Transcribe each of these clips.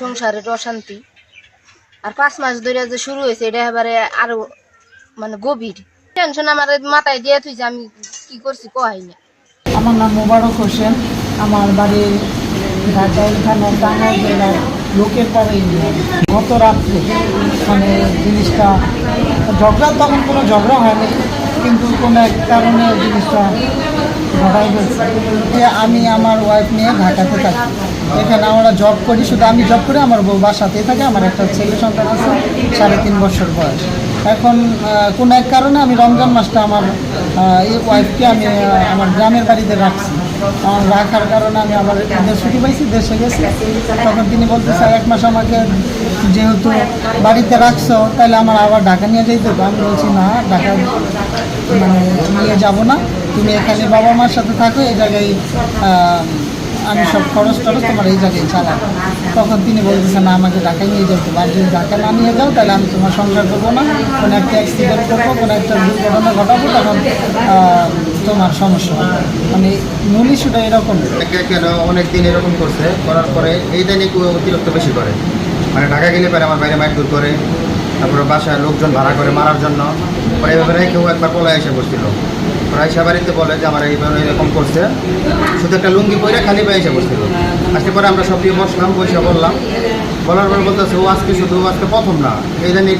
সংসারের অশান্তি। আর পাঁচ মাস ধরে যে শুরু হয়েছে, এটা এবারে আরও মানে গভীর। টেনশন আমার মাথায় দিয়ে তুই আমি কি করছি কহাই না। আমার নাম মোবারক হোসেন। আমার বাড়ি এখানে জেলার লোকের ইউনিয়ন গত রাত্রে মানে জিনিসটা, ঝগড়া তখন কোনো ঝগড়া হয়নি কিন্তু কোনো এক কারণে জিনিসটা ঘটাই ফেলছে যে আমি আমার ওয়াইফ নিয়ে ঢাকাতে থাকি। এখানে আমরা জব করি, শুধু আমি জব করি, আমার বউ বাসাতেই থাকে, আমার একটা ছেলে সন্তান আছে, সাড়ে তিন বছর বয়স। এখন কোনো এক কারণে আমি রমজান মাসটা আমার এই ওয়াইফকে আমি আমার গ্রামের বাড়িতে রাখছি। আমার রাখার কারণে আমি আমার দেশ ছুটি পাইছি, দেশে গেছি। তখন তিনি বলতেছে এক মাস আমাকে যেহেতু বাড়িতে রাখছো তাহলে আমার আবার ঢাকা নিয়ে যেতে হবে। আমি বলছি, না, ঢাকা মানে নিয়ে যাব না। তুমি এখানে বাবা মার সাথে থাকো এই জায়গায় আমি সব খরচ টরচ তোমার এই জায়গায় চালাবো। তখন তিনি বলতেছেন না, আমাকে ঢাকায় নিয়ে যেতে আর যদি ঢাকা না নিয়ে যাও, তাহলে আমি তোমার সংসার করব না। কোনো একটা অ্যাক্সিডেন্ট করব, কোনো একটা দুর্ঘটনা ঘটাবো, তখন তোমার সমস্যা হবে। মানে ইস্যুটা এরকম। কেন অনেক দিন এরকম করছে, করার পরে এইটা নিয়ে অতিরিক্ত বেশি করে। মানে ঢাকা গেলে পরে আমার বাইরে মাইক দূর করে, তারপরে বাসায় লোকজন ভাড়া করে মারার জন্য। পরে এভাবে কেউ একবার পলায় এসে বসছিল। ওরা এসে বাড়িতে বলে যে আমার এইভাবে এরকম করছে। শুধু একটা লুঙ্গি পরে খালি পায়ে এসে বসছিল আজকে পরে আমরা সব দিয়ে বসলাম, বসে বললাম। বলার পরে বলতেছে, ও আজকে শুধু আজকে প্রথম না। এই জানি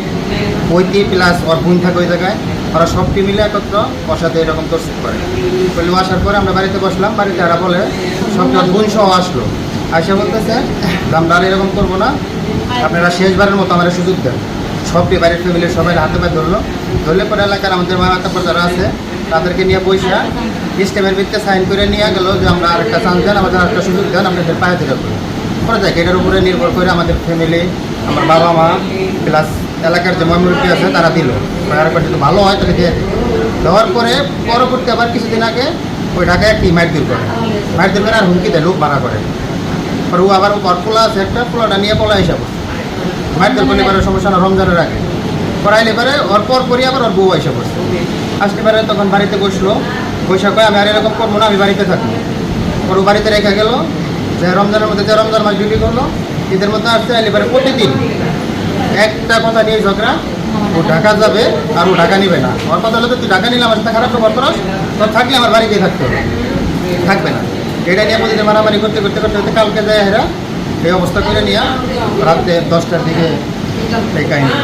বইতি প্লাস ওর বোন থাকে ওই জায়গায়। ওরা সবটি মিলে একত্র ওর সাথে এরকম তোরসিক করে। বলে ও আসার পরে আমরা বাড়িতে বসলাম। বাড়িতে এরা বলে সবটি ওর বোন সহ আসলো। আইসা বলতেছে আমরা আর এরকম করব না। আপনারা শেষবারের মতো আমার সুযোগ দেন। সবটি বাড়ির ফ্যামিলির সবাই হাতে পায়ে ধরলো। ধরলে পরে এলাকার আমাদের মা তারপর যারা আছে তাদেরকে নিয়ে পয়সা সিস্টেমের ভিত্তিতে সাইন করে নিয়ে গেল যে আমরা আরেকটা চান্স দেন, আমাদের আরেকটা সুযোগ দেন আপনাদের পায়ে করি পরে দেখ, এটার উপরে নির্ভর করে আমাদের ফ্যামিলি আমার বাবা মা প্লাস এলাকার যে মমিউনিটি আছে, তারা দিল। আরেকবার যদি ভালো হয়, তাহলে দিয়ে দেওয়ার পরে পরবর্তী আবার কিছুদিন আগে ওই ঢাকায় একটি দূর করে। দূর করে আর হুমকি দেয়, লোক ভাড়া করে। আর ও আবার ওর পোলা আছে একটা পোলাটা নিয়ে পোলা হিসাব মাইট দূর করলে এবারে সমস্যা রমজানের আগে। করাইলে এবারে ওর পর পরই আবার ওর বউ হিসাব বসছে আসতে পারে, তখন বাড়িতে বসল। বৈশা কয়ে, আমি আর এরকম করব না, আমি বাড়িতে থাকব। ওর বাড়িতে রেখে গেল। যে রমজানের মধ্যে, যে রমজান মাস ডিউটি করল ঈদের মধ্যে আসতে এবারে প্রতিদিন একটা কথা নিয়ে ঝগড়া, ও ঢাকা যাবে আর ও ঢাকা নিবে না। ওর কথা হলো, তুই ঢাকা নিলে আমার সাথে খারাপ ব্যবহার করস, তোর থাকলে আমার বাড়িতেই থাকতে হবে। থাকবে না। এটা নিয়ে প্রতিদিন মারামারি করতে করতে করতে করতে কালকে যায় এরা এই অবস্থা করে নিয়ে রাতে দশটার দিকে এই কাহিনী।